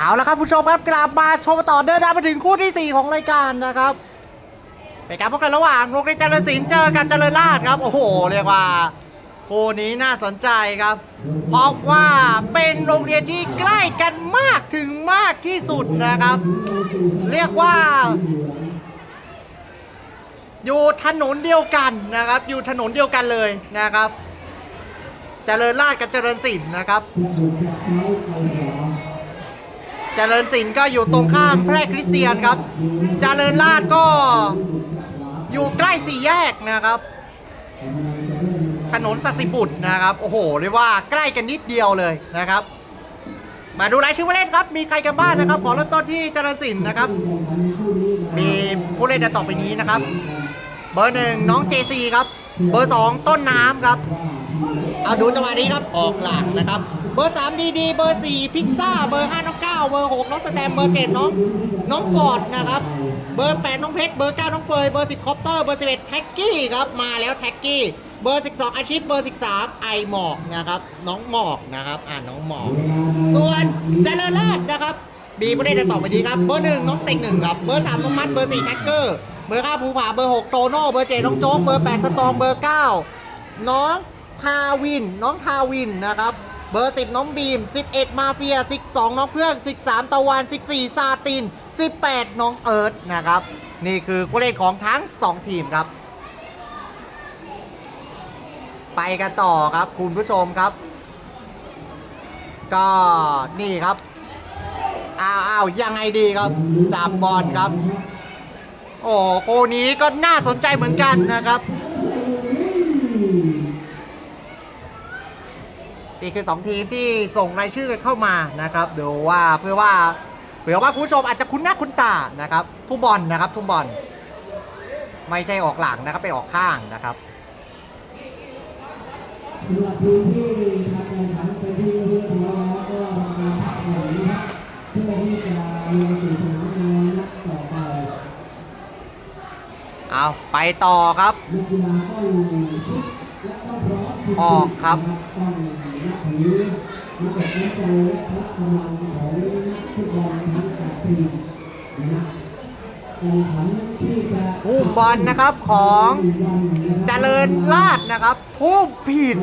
เอาละครับผู้ชมครับกลับมาชมต่อเดินทางมาถึงคู่ที่ 4 ของรายการนะครับเป็นการพบกันระหว่างโรงเรียนเจริญศิลป์เจอกันเจริญราษฎร์ครับ โอ้โห เรียกว่าคู่นี้น่าสนใจครับ เพราะว่าเป็นโรงเรียนที่ใกล้กันมากถึงมากที่สุดนะครับ เรียกว่า อยู่ถนนเดียวกันนะครับ อยู่ถนนเดียวกันเลยนะครับ เจริญราษฎร์กับเจริญศิลป์นะครับ จริญศิลป์ก็อยู่ตรงข้ามแพร่คริสเตียนครับ เจริญราษฎร์ก็อยู่ใกล้สี่แยกนะครับ ถนนสัสิบุตรนะครับ โอ้โหเรียกว่าใกล้กันนิดเดียวเลยนะครับ มาดูรายชื่อผู้เล่นครับ มีใครกันบ้างนะครับ ขอเริ่มต้นที่เจริญศิลป์นะครับ มีผู้เล่นดังต่อไปนี้นะครับ เบอร์หนึ่งน้องเจซีครับ เบอร์สองต้นน้ำครับ เอาดูจังหวะนี้ครับ ออกหลังนะครับ เบอร์3ดีดีเบอร์4พิกซ่าเบอร์5น้อง9เบอร์6น้องสแตมเบอร์7น้องน้องฟอร์ดนะครับเบอร์8น้องเพชรเบอร์9น้องเฟยเบอร์10คอปเตอร์เบอร์11แท็กกี้ครับมาแล้วแท็กกี้เบอร์ 12 อาชีพเบอร์ 13 ไอหมอกนะครับ น้องหมอกนะครับ อ่าน้องหมอก ส่วนเจริญราษฎร์นะครับมีประเด็นต่อไปดีครับ เบอร์1น้องเต็งหนึ่งครับ เบอร์3น้องมัด เบอร์4แท็กเกอร์ เบอร์5ภูผา เบอร์6โตโน่ เบอร์7น้องโจ๊ก เบอร์8สตอง เบอร์9น้องทาวิน น้องทาวินนะครับ เบอร์ 10 น้องบีม 11 มาเฟีย 12 น้องเพื่อง13 ตะวัน 14 ซาติน 18 น้องเอิร์ธนะครับ นี่คือผู้เล่นของทั้ง 2 ทีมครับ ไปกันต่อครับคุณผู้ชมครับ ก็นี่ครับ อ้าวอ้าวยังไงดีครับ จับบอลครับ โอ้โคนี้ก็น่าสนใจเหมือนกันนะครับ นี่คือ 2 ทีมที่ส่งรายชื่อกันเข้ามานะครับดูว่าเพื่อว่าเผื่อว่าคุณผู้ชมอาจจะคุ้นหน้าคุ้นตานะครับทุบบอลนะครับทุบบอลไม่ใช่ออกหลังนะครับเป็นออกข้างนะครับสำหรับทีมที่ทำการแข่งขันไปที่เรียบร้อยแล้วก็ทำการพักผ่อนนะครับเพื่อที่จะลงสู่สนามในนัดต่อไปเอาไปต่อครับนักกีฬาก็อยู่ฟิตและก็พร้อมที่ออกครับ ต้องนับถือนักเตะน้ำใจและพละกำลังของนักฟุตบอลทั้งแปดทีมนะทุ่มบอลนะครับของเจริญราษฎร์นะครับทุ่มผิด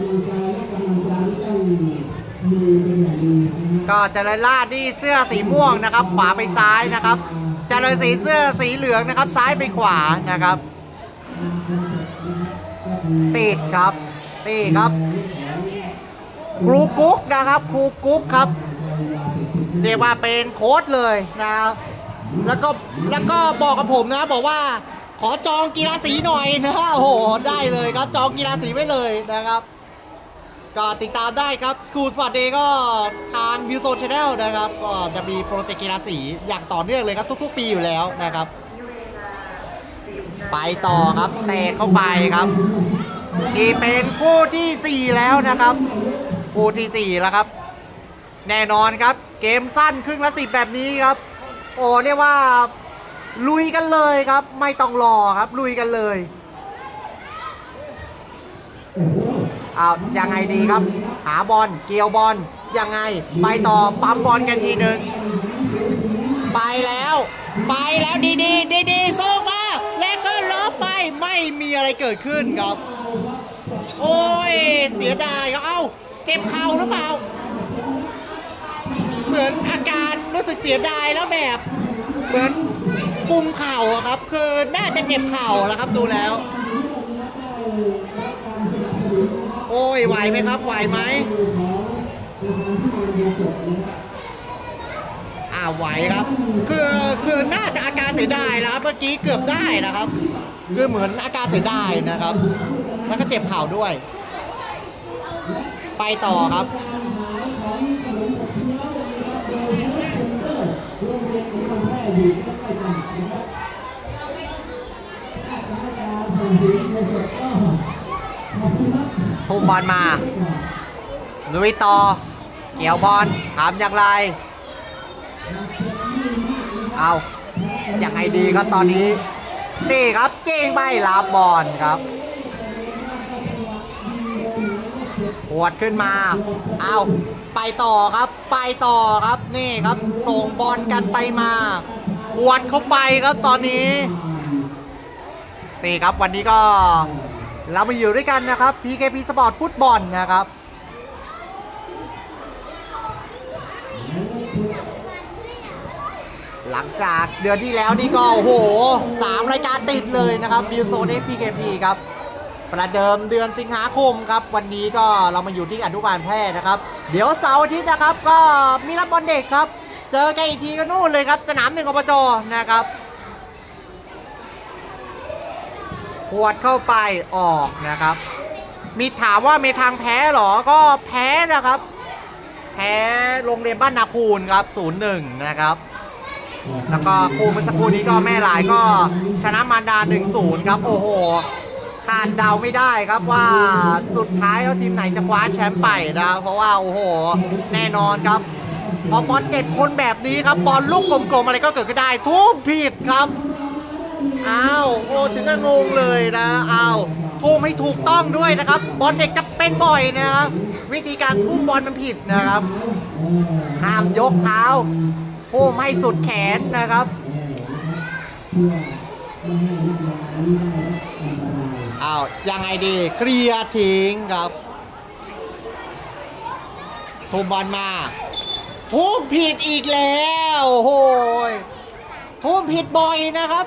ก็เจริญราษฎร์นี่เสื้อสีม่วงนะครับ ขวาไปซ้ายนะครับเจริญสีเสื้อสีเหลืองนะครับ ซ้ายไปขวานะครับ ติดครับตีครับ ครูกุ๊กนะครับครูกุ๊กครับเรียกว่าเป็นโค้ชเลยนะครับแล้วก็แล้วก็บอกกับผมนะบอกว่าขอจองกีฬาสีหน่อยนะฮะโอ้โหได้เลยครับจองกีฬาสีไว้เลยนะครับ ก็ติดตามได้ครับ School Sport Day ก็ทาง v i e w Zone Channel นะครับ ก็จะมีโปรเจกต์กีฬาสีอย่างต่อเนื่องเลยครับทุก ๆ ปีอยู่แล้วนะครับ ไปต่อครับแตะเข้าไปครับ นี่เป็นคู่ทีสี่4 แล้วนะครับ คู่ทีสี่ 4 แล้วครับ แน่นอนครับ เกมสั้นครึ่งละสิบแบบนี้ครับ โอ้เรียกว่าลุยกันเลยครับ ไม่ต้องรอครับ ลุยกันเลยเอายังไงดีครับ หาบอลเกี่ยวบอลยังไง ไปต่อปั๊มบอลกันทีหนึ่งไปแล้ว ไปแล้วดีดีดีดีๆส่งมาแล้วก็ล้อไปไม่มีอะไรเกิดขึ้นครับ โอ้ย เสียดายครับเอ้า เจ็บเข่าหรือเปล่า เหมือนอาการรู้สึกเสียดายแล้วแบบ เหมือนกุมเข่าอะครับ คือน่าจะเจ็บเข่าแล้วครับดูแล้ว โอ้ยไหวไหมครับไหวไหมอ่าไหวครับ คือคือน่าจะอาการเสียดายแล้วเมื่อกี้เกือบได้นะครับ คือเหมือนอาการเสียดายนะครับ แล้วก็เจ็บเข่าด้วย ต่อครับทุ่มบอลมาลุยต่อ เกี่ยวบอลถามอย่างไร เอาอย่างไงดีครับตอนนี้ นี่ครับเจ้งไม่รับบอลครับ วดขึ้นมาเอาไปต่อครับไปต่อครับนี่ครับส่งบอลกันไปมาหวดเข้าไปครับตอนนี้นี่ครับวันนี้ก็เรามาอยู่ด้วยกันนะครับ PKP Sport ฟุตบอลนะครับหลังจากเดือนที่แล้วนี่ก็โอ้โหสามรายการติดเลยนะครับบิลโซนเน PKP ครับ ประเดิมเดือนสิงหาคมครับ วันนี้ก็เรามาอยู่ที่อนุบาลแพร่นะครับ เดี๋ยวเสาร์อาทิตย์นะครับ ก็มีรับบอลเด็กครับ เจอกันอีกทีก็นู่นเลยครับ สนามหนึ่งอบจนะครับหวดเข้าไปออกนะครับ มีถามว่ามีทางแพ้หรอก็แพ้นะครับ แพ้โรงเรียนบ้านนาคูนครับ 0-1 นะครับแล้วก็ครูเมื่อสักครู่นี้ก็แม่หลายก็ชนะมารดา 1-0 ครับ โอ้โห คาดเดาไม่ได้ครับว่าสุดท้ายแล้วทีมไหนจะคว้าแชมป์ไปนะครับเพราะว่าโอ้โหแน่นอนครับ พอบอลเจ็ดคนแบบนี้ครับบอลลูกกลมๆอะไรก็เกิดขึ้นได้ทุ่มผิดครับอ้าวโอ้ถึงก็งงเลยนะอ้าวทุ่มให้ถูกต้องด้วยนะครับ บอลเด็กจะเป็นบ่อยนะครับวิธีการทุ่มบอลมันผิดนะครับห้ามยกเท้าทุ่มให้สุดแขนนะครับ อ้าวยังไงดีเคลียร์ทิ้งครับทุ่มบอลมาทุ่มผิดอีกแล้วโอ้ยทุ่มผิดบ่อยนะครับ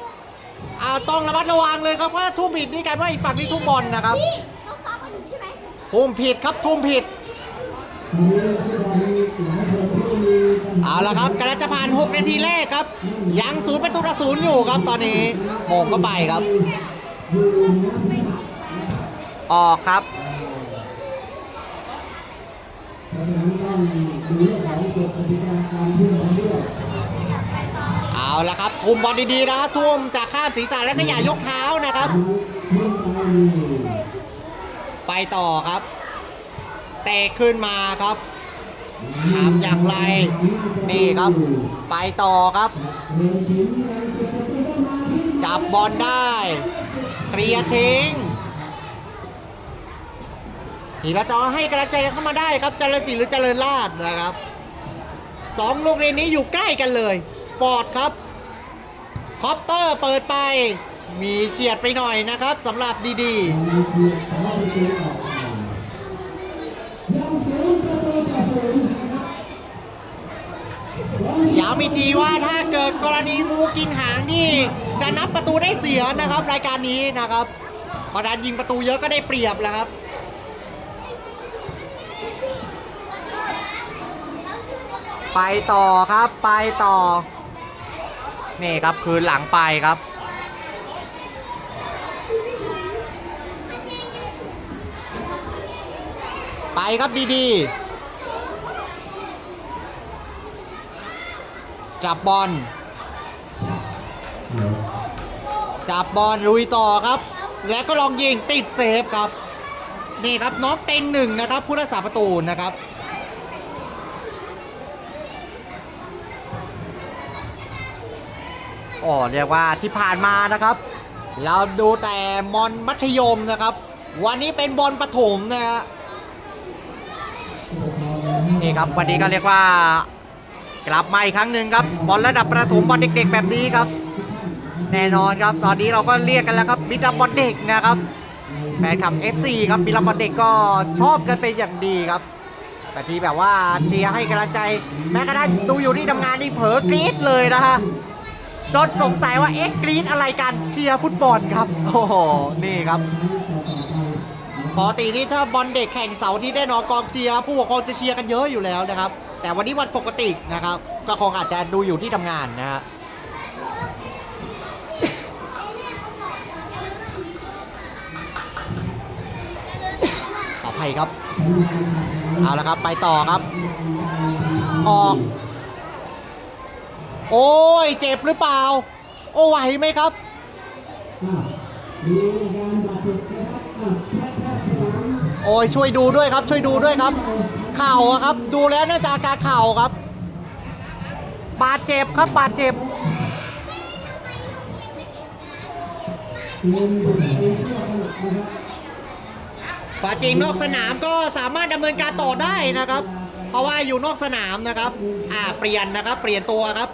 อ้าต้องระมัดระวังเลยครับว่าทุ่มผิดนี่กลายเป็นว่าอีกฝั่งนี้ทุ่มบอลนะครับทุ่มผิดครับทุ่มผิดเอาละครับกำลังจะผ่าน 6 นาทีแรกครับ ยังศูนย์ประตูต่อศูนย์อยู่ครับตอนนี้โมงเข้าไปครับ ออกครับเอาละครับทุ่มบอลดีๆนะทุ่มจากข้ามศีรษะแล้วก็อย่ายกเท้านะครับ ไปต่อครับ เตะขึ้นมาครับทำอย่างไร นี่ครับ ไปต่อครับ จับบอลได้ เกลียร์ทิ้งทีละจอให้กระจายเข้ามาได้ครับเจริญศรีหรือเจริญราษฎร์นะครับสองลูกเรียนนี้อยู่ใกล้กันเลย ฟอร์ดครับคอปเตอร์เปิดไป มีเฉียดไปหน่อยนะครับสำหรับดีๆ ย้ำอีกทีว่าถ้าเกิดกรณีมูกินหางนี่จะนับประตูได้เสียนะครับ รายการนี้นะครับเพระฉะนั้นยิงประตูเยอะก็ได้เปรียบแล้วครับไปต่อครับไปต่อ นี่ครับคืนหลังไปครับ ไปครับดีๆ จับบอล จับบอลลุยต่อครับ แล้วก็ลองยิงติดเซฟครับ นี่ครับน้องเต็งหนึ่งนะครับผู้รักษาประตูนะครับอ๋อเรียกว่าที่ผ่านมานะครับ เราดูแต่บอลมัธยมนะครับ วันนี้เป็นบอลประถมนะฮะนี่ครับวันนี้ก็เรียกว่า กลับมาอีกครั้งหนึ่งครับบอลระดับประถมบอลเด็ก ๆ แบบนี้ครับ แน่นอนครับ ตอนนี้เราก็เรียกกันแล้วครับมิตรบอลเด็กนะครับแฟนคลับ FC ครับมิตรบอลเด็กก็ชอบกันเป็นอย่างดีครับแต่ที่แบบว่าเชียร์ให้กำลังใจ แม้กระทั่งดูอยู่ที่ทำงานนี่เผลอกรี๊ดเลยนะฮะจนสงสัยว่าเอ๊ะกรี๊ดอะไรกันเชียร์ฟุตบอลครับ โอ้โหนี่ครับปกตินี่ถ้าบอลเด็กแข่งเสาที่ได้นอนกองเชียร์ผู้ปกครองจะเชียร์กันเยอะอยู่แล้วนะครับ แต่วันนี้วันปกตินะครับ ก็คงอาจจะดูอยู่ที่ทำงานนะฮะขออภัยครับ เอาละครับไปต่อครับ ออก โอ้ย เจ็บหรือเปล่า โอ้ไหวไหมครับโอ้ยช่วยดูด้วยครับ ช่วยดูด้วยครับ เข่าครับ ดูแล้วน่าจะอาการเข่าครับ บาดเจ็บครับบาดเจ็บฝาจริงนอกสนามก็สามารถดำเนินการต่อได้นะครับ เพราะว่าอยู่นอกสนามนะครับ อ่าเปลี่ยนนะครับ เปลี่ยนตัวครับ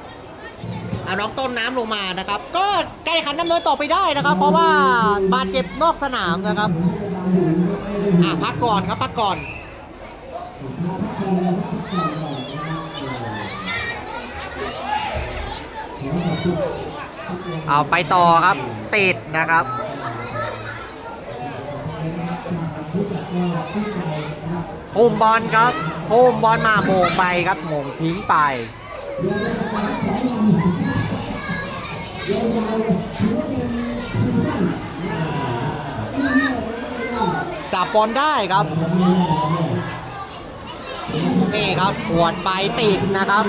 เอาน้องต้นน้ำลงมานะครับ ก็การแข่งขันดำเนินต่อไปได้นะครับ เพราะว่าบาดเจ็บนอกสนามนะครับ อ่าพักก่อนครับพักก่อน เอาไปต่อครับ ติดนะครับพุ่มบอลครับพุ่มบอลมาโมงไปครับโมงทิ้งไปจับบอลได้ครับ นี่ครับปวดไปติดนะครับ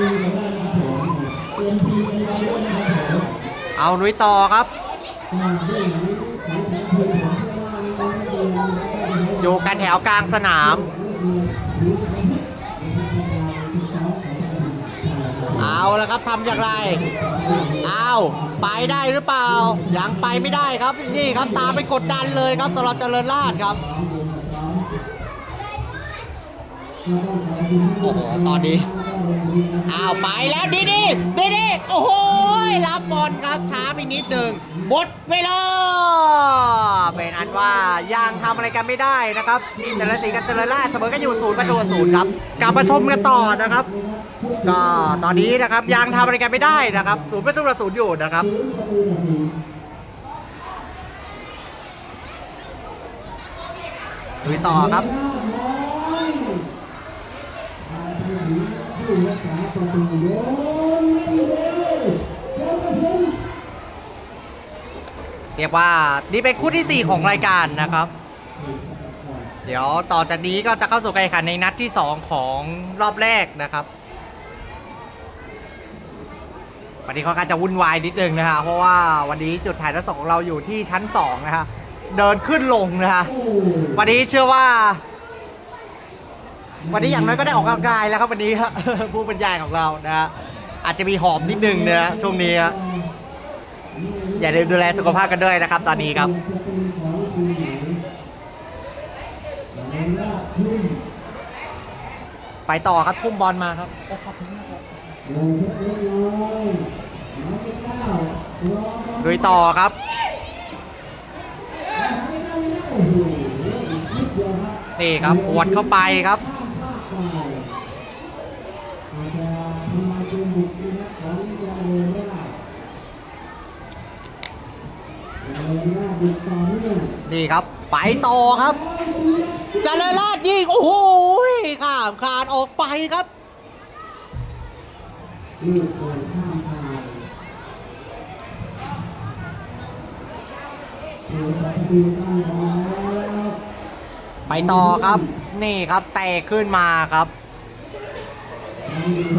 เอาลุยต่อครับ อยู่กันแถวกลางสนาม เอาแล้วครับทำอย่างไร เอาไปได้หรือเปล่า ยังไปไม่ได้ครับ นี่ครับตามไปกดดันเลยครับสำหรับเจริญราชครับ โอ้โห ตอนนี้ อ้าวไปแล้วดีดีดีดีโอ้โห รับบอลครับช้าไปนิดหนึ่งหมดเวลาเป็นอันว่ายังทำอะไรกันไม่ได้นะครับเจริญศรีกับเจริญราชเสมอกันอยู่ศูนย์ประตูศูนย์ครับกลับมาชมกันต่อนะครับก็ตอนนี้นะครับยังทำอะไรกันไม่ได้นะครับศูนย์ประตูต่อศูนย์อยู่นะครับลุยต่อครับ ผู้รักษาประตูโยนเลยโยนกระสุนเรียกว่านี่เป็นคู่ที่ 4 ของรายการนะครับ เดี๋ยวต่อจากนี้ก็จะเข้าสู่การแข่งขันในนัดที่ 2 ของรอบแรกนะครับวันนี้ค่อนข้างจะวุ่นวายนิดนึงนะฮะเพราะว่าวันนี้จุดถ่ายทอดสดของเราอยู่ที่ชั้น2นะฮะเดินขึ้นลงนะฮะวันนี้เชื่อว่า วันนี้อย่างน้อยก็ได้ออกกำลังกายแล้วครับวันนี้ครับผู้บรรยายของเรานะฮะอาจจะมีหอบนิดนึงนะฮะช่วงนี้อย่าลืมดูแลสุขภาพกันด้วยนะครับ ตอนนี้ครับไปต่อครับทุ่มบอลมาครับโอ้ขอบคุณมากครับโยนเล็กน้อยน้อยเก้ารอก่อนลุยต่อครับนี่ครับ นี่ครับปวดเข้าไปครับ ข้ามภาคไปอาจจะทำลายเกมบุกนะครับของเจริญราชเจริญราชบุกต่อเนี่ครับ ไปต่อครับเจริญราชยิง โอ้โหข้ามคานออกไปครับไปต่อครับ นี่ครับเตะขึ้นมาครับ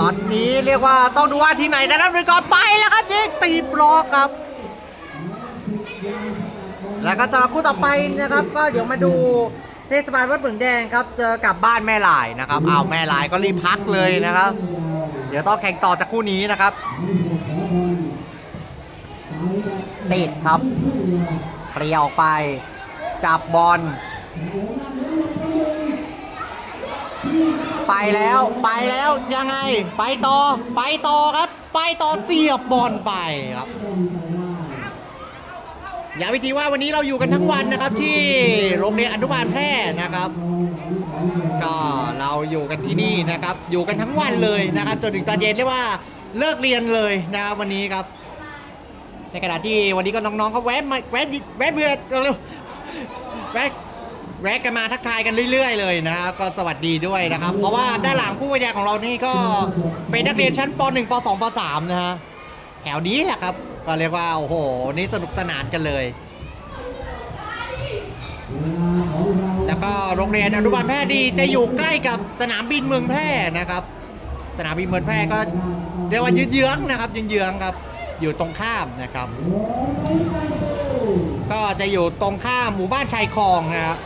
ตอนนี้เรียกว่าต้องดูว่าทีมไหนจะรับเงินก่อนไปแล้วครับยิงตีบล็อกครับ แล้วก็สำหรับคู่ต่อไปนะครับ ก็เดี๋ยวมาดูเทศบาลวัดบึงแดงครับเจอกับบ้านแม่ลายนะครับเอาวแม่ลายก็รีบพักเลยนะครับ เดี๋ยวต้องแข่งต่อจากคู่นี้นะครับ ติดครับเคลียร์ออกไป จับบอล ไปแล้วไปแล้วยังไง ไปต่อไปต่อครับ ไปต่อเสียบบอลไปครับ ย่าไปทีว่าวันนี้เราอยู่กันทั้งวันนะครับที่โรงเรียนอนุบาลแพร่นะครับ ก็เราอยู่กันที่นี่นะครับ อยู่กันทั้งวันเลยนะครับ จนถึงตอนเย็นเรียกว่าเลิกเรียนเลยนะครับวันนี้ครับ ในขณะที่วันนี้ก็น้องๆเขาแวะมาแวะแวะเบื่อเร็วแวะแวะกันมาทักทายกันเรื่อย ๆ เลยนะครับก็สวัสดีด้วยนะครับ เพราะว่าด้านหลังผู้บรรยายของเรานี่ก็เป็นนักเรียนชั้นป .1 ป .2 ป .3 นะฮะแถวนี้แหละครับ ก็เรียกว่าโอ้โห นี่สนุกสนานกันเลย แล้วก็โรงเรียนอนุบาลแพร่ดีจะอยู่ใกล้กับสนามบินเมืองแพร่นะครับ สนามบินเมืองแพร่ก็เรียกว่ายืดเยื้องๆนะครับยืดเยื้องๆครับ อยู่ตรงข้ามนะครับ ก็จะอยู่ตรงข้ามหมู่บ้านชายคลองนะครับ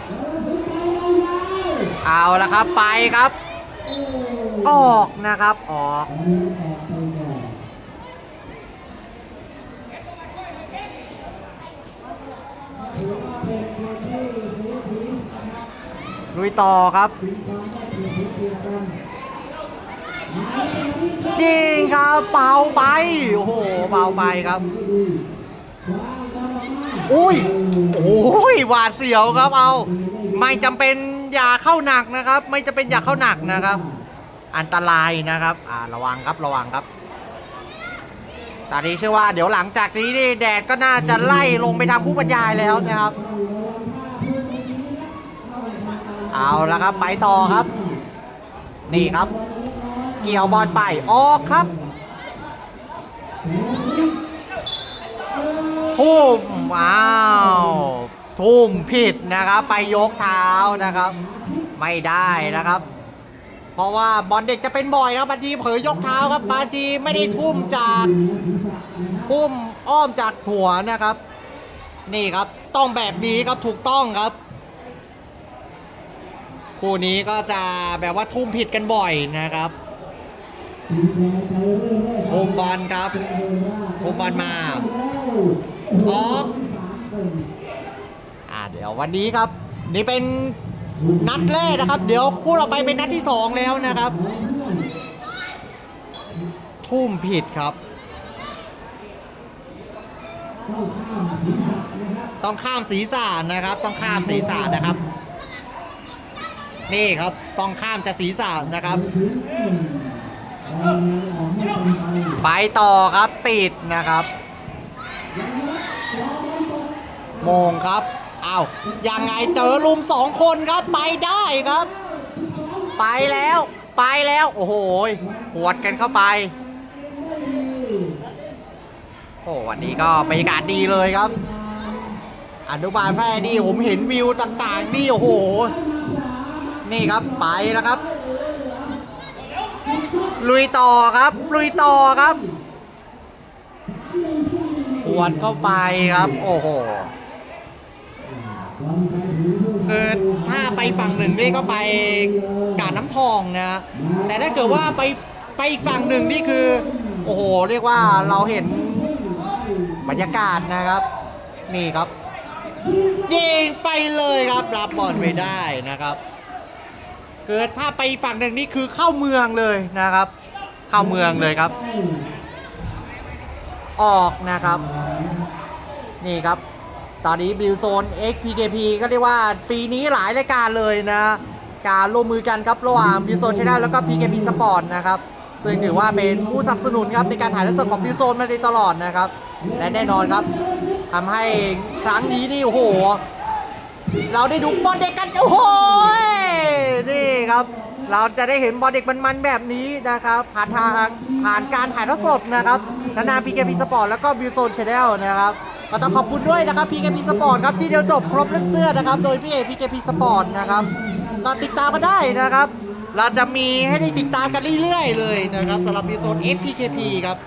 เอาละครับไปครับ ออกนะครับออก ลุยต่อครับยิงครับเบาไป โอ้โหเบาไปครับ อุ้ย โอ้ยหวาดเสียวครับเอา ไม่จำเป็นอย่าเข้าหนักนะครับ ไม่จำเป็นอย่าเข้าหนักนะครับ อันตรายนะครับ อ่าระวังครับระวังครับตอนนี้เชื่อว่าเดี๋ยวหลังจากนี้นี่แดดก็น่าจะไล่ลงไปทางผู้บรรยายแล้วนะครับ เอาละครับไปต่อครับ นี่ครับ เกี่ยวบอลไปออกครับทุ่มว้าวทุ่มผิดนะครับ ไปยกเท้านะครับ ไม่ได้นะครับ เพราะว่าบอลเด็กจะเป็นบ่อยนะครับบางทีเผยยกเท้าครับบางทีไม่ได้ทุ่มจากทุ่มอ้อมจากหัวนะครับ นี่ครับต้องแบบนี้ครับถูกต้องครับ คู่นี้ก็จะแบบว่าทุ่มผิดกันบ่อยนะครับทุ่มบอลครับทุ่มบอลมาออกอ่าเดี๋ยววันนี้ครับ นี่เป็นนัดแรกนะครับ เดี๋ยวคู่เราไปเป็นนัดที่สองแล้วนะครับ ทุ่มผิดครับ ต้องข้ามศีรษะนะครับ ต้องข้ามศีรษะนะครับ นี่ครับต้องข้ามจะศีรษะนะครับ ไปต่อครับติดนะครับโมงครับอ้าวยังไงเจอลุมสองคนครับไปได้ครับ ไปแล้วไปแล้วโอ้โหหวดกันเข้าไปโอ้วันนี้ก็บรรยากาศดีเลยครับอนุบาลแพร่นี่ผมเห็นวิวต่างๆ นี่โอ้โห นี่ครับไปแล้วครับ ลุยต่อครับ ลุยต่อครับหวดเข้าไปครับ โอ้โหคือถ้าไปฝั่งหนึ่งนี่ก็ไปกาดน้ำทองนะ แต่ถ้าเกิดว่าไปไปอีกฝั่งหนึ่งนี่คือ โอ้โห เรียกว่าเราเห็นบรรยากาศนะครับ นี่ครับยิงไปเลยครับรับบอลไปได้นะครับ เกิดถ้าไปฝั่งหนึ่งนี่คือเข้าเมืองเลยนะครับ เข้าเมืองเลยครับ ออกนะครับ นี่ครับ ตอนนี้บิลโซน XPKP ก็เรียกว่าปีนี้หลายรายการเลยนะ การร่วมมือกันครับระหว่างบิลโซนช n แนลแล้วก็ PKP Sport นะครับ ซึ่งถือว่าเป็นผู้สนับสนุนครับในการถ่ายทอดสดของบิลโซนมาโดยตลอดนะครับ และแน่นอนครับทำให้ครั้งนี้นี่โอ้โห เราได้ดูบอลเด็กกันโอ้โห นี่ครับ เราจะได้เห็นบอลเด็กมันๆแบบนี้นะครับ ผ่านทางผ่านการถ่ายทอดสดนะครับนานา PKP Sport แล้วก็ b i l l z o n e Channel นะครับก็ต้องขอบคุณด้วยนะครับ PKP Sport ครับที่เดียวจบครบเรื่องเสื้อนะครับ โดยพี่เอ PKP Sport นะครับก็ติดตามมาได้นะครับ เราจะมีให้ได้ติดตามกันเรื่อยๆ เลยนะครับสำหรับ b i l l z o n e FPKP ครับ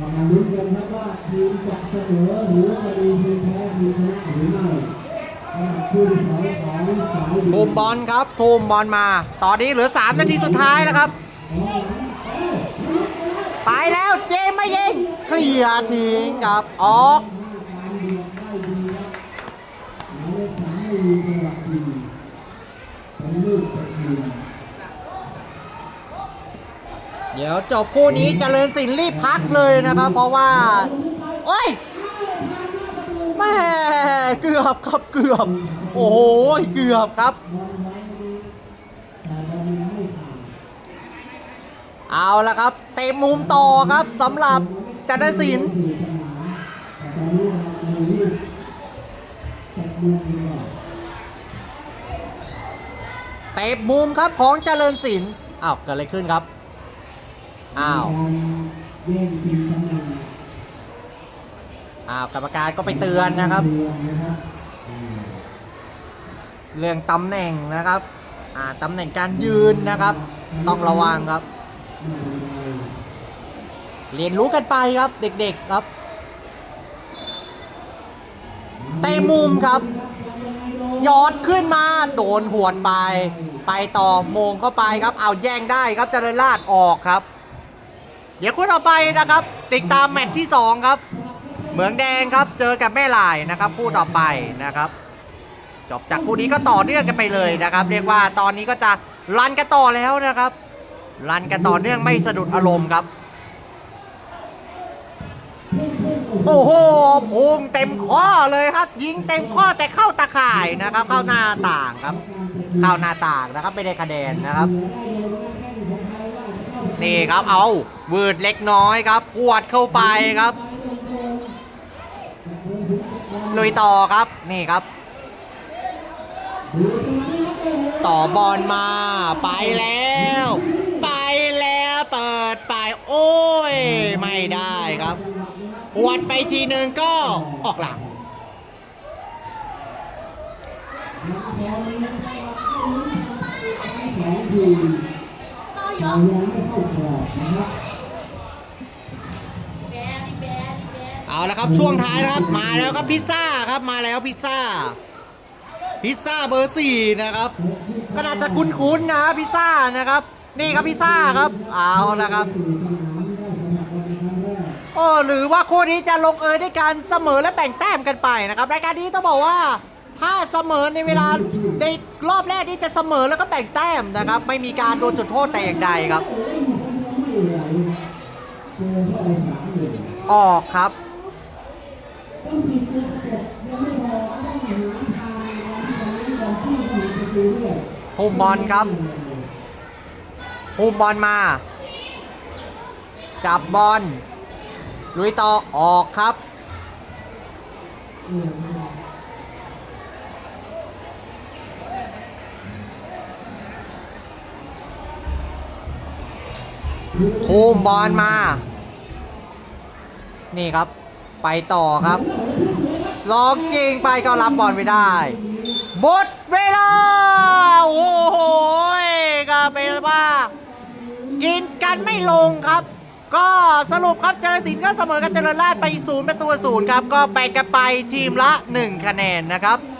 มาลุ้นกันครับว่าทีมจะเสมอหรือว่าจะมีทีมแพ้ทีมชนะ ทูมบอลครับทูมบอลมา ตอนนี้เหลือ 3 นาทีสุดท้ายแล้วครับ ไปแล้วเจมไม่ยิงเคลียร์ทิ้งครับออกเดี๋ยวจบคู่นี้เจริญสินรีบพักเลยนะครับ เพราะว่า โอ้ย แม่เกือบครับเกือบ โอ้โหเกือบครับ เอาละครับ เต็มมุมต่อครับสำหรับจันทศิลป์เต็มมุมครับของเจริญศิลป์อ้าวเกิดอะไรขึ้นครับ อ้าว แย่งทีมตำแหน่ง อ้าวกรรมการก็ไปเตือนนะครับ เรื่องตำแหน่งนะครับอ่าตำแหน่งการยืนนะครับ ต้องระวังครับ เรียนรู้กันไปครับเด็กๆครับเตะมุมครับยอดขึ้นมาโดนหวดไป ไปต่อโมงเข้าไปครับ เอาแย่งได้ครับเจริญราชออกครับ เดี๋ยวคู่ต่อไปนะครับ ติดตามแมตช์ที่ 2 ครับ เหมืองแดงครับเจอกับแม่ลายนะครับคู่ต่อไปนะครับ จบจากคู่นี้ก็ต่อเนื่องกันไปเลยนะครับ เรียกว่าตอนนี้ก็จะรันกันต่อแล้วนะครับรันกันต่อเนื่องไม่สะดุดอารมณ์ครับ โอ้โหพุ่งเต็มข้อเลยครับ ยิงเต็มข้อแต่เข้าตาข่ายนะครับ เข้าหน้าต่างครับ เข้าหน้าต่างนะครับไม่ได้คะแนนนะครับนี่ครับเอาวืดเล็กน้อยครับขวดเข้าไปครับ ลุยต่อครับนี่ครับ ต่อบอลมา ไปแล้ว ไปแล้วเปิดไปโอ้ย ไม่ได้ครับหวดไปทีหนึ่งก็ออกหลังต่อยก รอบนะครับเอาละครับช่วงท้ายนะครับมาแล้วครับพิซซ่าครับมาแล้วพิซซ่า พิซซ่าเบอร์สี่นะครับก็น่าจะคุ้นๆนะพิซซ่านะครับ นี่ครับพิซซ่าครับเอาละครับโอ้หรือว่าคู่นี้จะลงเอยด้วยการเสมอและแบ่งแต้มกันไปนะครับรายการนี้ต้องบอกว่าถ้าเสมอในเวลาในรอบแรกนี้จะเสมอแล้วก็แบ่งแต้มนะครับ ไม่มีการโดนจุดโทษแต่อย่างใดครับ ออกครับ ทุ่มบอลครับทุ่มบอลมา จับบอลลุยต่อออกครับทุ่มบอลมา นี่ครับ ไปต่อครับ ลองจริงไปก็รับบอลไม่ได้ หมดเวลา โอ้โหก็เป็นว่ากินกันไม่ลงครับ ก็สรุปครับเจริญศิลป์ก็เสมอกับเจริญราชไปศูนย์ประตูศูนย์ครับ ก็แบ่งกันไปทีมละ 1 คะแนนนะครับ